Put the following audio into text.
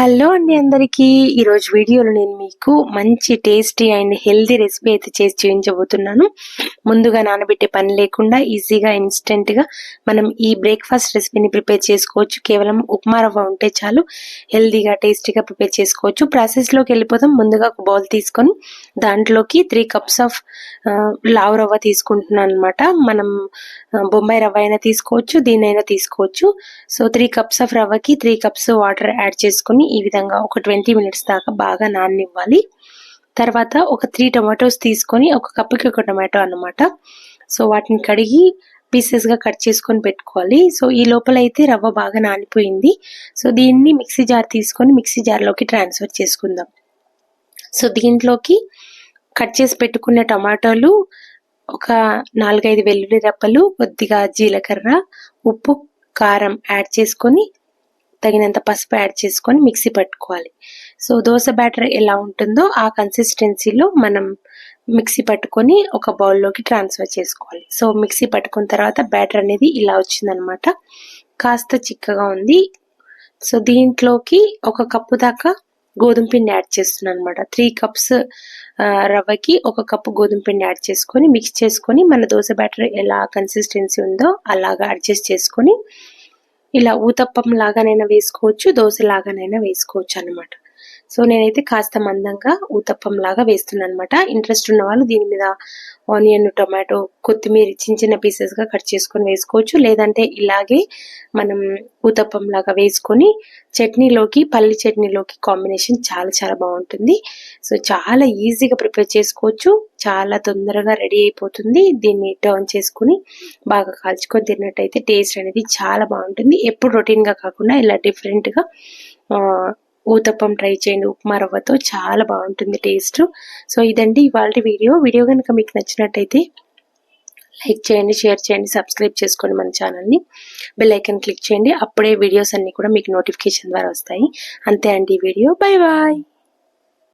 Hello అండి అందరికీ. ఈరోజు వీడియోలో నేను మీకు మంచి టేస్టీ అండ్ హెల్దీ రెసిపీ అయితే చేసి చూపించబోతున్నాను. ముందుగా నానబెట్టే పని లేకుండా ఈజీగా ఇన్స్టెంట్గా మనం ఈ బ్రేక్ఫాస్ట్ రెసిపీని ప్రిపేర్ చేసుకోవచ్చు. కేవలం ఉప్మా రవ్వ ఉంటే చాలు. హెల్దీగా టేస్టీగా ప్రిపేర్ చేసుకోవచ్చు. ప్రాసెస్లోకి వెళ్ళిపోతాం ముందుగా ఒక బౌల్ తీసుకొని దాంట్లోకి త్రీ కప్స్ ఆఫ్ లావు రవ్వ తీసుకుంటున్నాను అనమాట మనం బొంబాయి రవ్వ అయినా తీసుకోవచ్చు దీనైనా తీసుకోవచ్చు. సో త్రీ కప్స్ ఆఫ్ రవ్వకి త్రీ కప్స్ వాటర్ యాడ్ చేసుకుని ఈ విధంగా ఒక ట్వంటీ మినిట్స్ దాకా బాగా నాననివ్వాలి. తర్వాత ఒక త్రీ టొమాటోస్ తీసుకొని ఒక కప్పుకి ఒక టొమాటో అనమాట సో వాటిని కడిగి పీసెస్గా కట్ చేసుకొని పెట్టుకోవాలి. సో ఈ లోపల అయితే రవ్వ బాగా నానిపోయింది. సో దీన్ని మిక్సీ జార్ తీసుకొని మిక్సీ జార్లోకి ట్రాన్స్ఫర్ చేసుకుందాం. సో దీంట్లోకి కట్ చేసి పెట్టుకున్న టమాటోలు ఒక నాలుగైదు వెల్లుల్లి రెప్పలు కొద్దిగా జీలకర్ర ఉప్పు కారం యాడ్ చేసుకొని తగినంత పసుపు యాడ్ చేసుకొని మిక్సీ పట్టుకోవాలి. సో దోశ బ్యాటర్ ఎలా ఉంటుందో ఆ కన్సిస్టెన్సీలో మనం మిక్సీ పట్టుకొని ఒక బౌల్లోకి ట్రాన్స్ఫర్ చేసుకోవాలి. సో మిక్సీ పట్టుకున్న తర్వాత బ్యాటర్ అనేది ఇలా వచ్చిందనమాట. కాస్త చిక్కగా ఉంది. సో దీంట్లోకి ఒక కప్పు దాకా గోధుమ పిండి యాడ్ చేస్తున్నాను అనమాట త్రీ కప్స్ రవ్వకి ఒక కప్పు గోధుమ పిండి యాడ్ చేసుకొని మిక్స్ చేసుకొని మన దోశ బ్యాటర్ ఎలా కన్సిస్టెన్సీ ఉందో అలాగా అడ్జస్ట్ చేసుకొని ఇలా ఊతప్పం లాగానైనా వేసుకోవచ్చు దోశ లాగానైనా వేసుకోవచ్చు అనమాట సో నేనైతే కాస్త మందంగా ఊతప్పం లాగా వేస్తున్నాను అనమాట ఇంట్రెస్ట్ ఉన్న వాళ్ళు దీని మీద ఆనియన్ టొమాటో కొత్తిమీర చిన్న చిన్న పీసెస్గా కట్ చేసుకొని వేసుకోవచ్చు. లేదంటే ఇలాగే మనం ఊతప్పం లాగా వేసుకొని చట్నీలోకి పల్లి చట్నీలోకి కాంబినేషన్ చాలా చాలా బాగుంటుంది. సో చాలా ఈజీగా ప్రిపేర్ చేసుకోవచ్చు. చాలా తొందరగా రెడీ అయిపోతుంది. దీన్ని టర్న్ చేసుకుని బాగా కాల్చుకొని తిన్నట్టయితే టేస్ట్ అనేది చాలా బాగుంటుంది. ఎప్పుడు రొటీన్గా కాకుండా ఇలా డిఫరెంట్గా ఊతప్పం ట్రై చేయండి. ఉప్మా రవ్వతో చాలా బాగుంటుంది టేస్ట్. సో ఇదండి ఇవాళ వీడియో. వీడియో కనుక మీకు నచ్చినట్టయితే లైక్ చేయండి షేర్ చేయండి సబ్స్క్రైబ్ చేసుకోండి మన ఛానల్ని బెల్ ఐకన్ క్లిక్ చేయండి. అప్పుడే వీడియోస్ అన్నీ కూడా మీకు నోటిఫికేషన్ ద్వారా వస్తాయి. అంతే అండి ఈ వీడియో. Bye bye.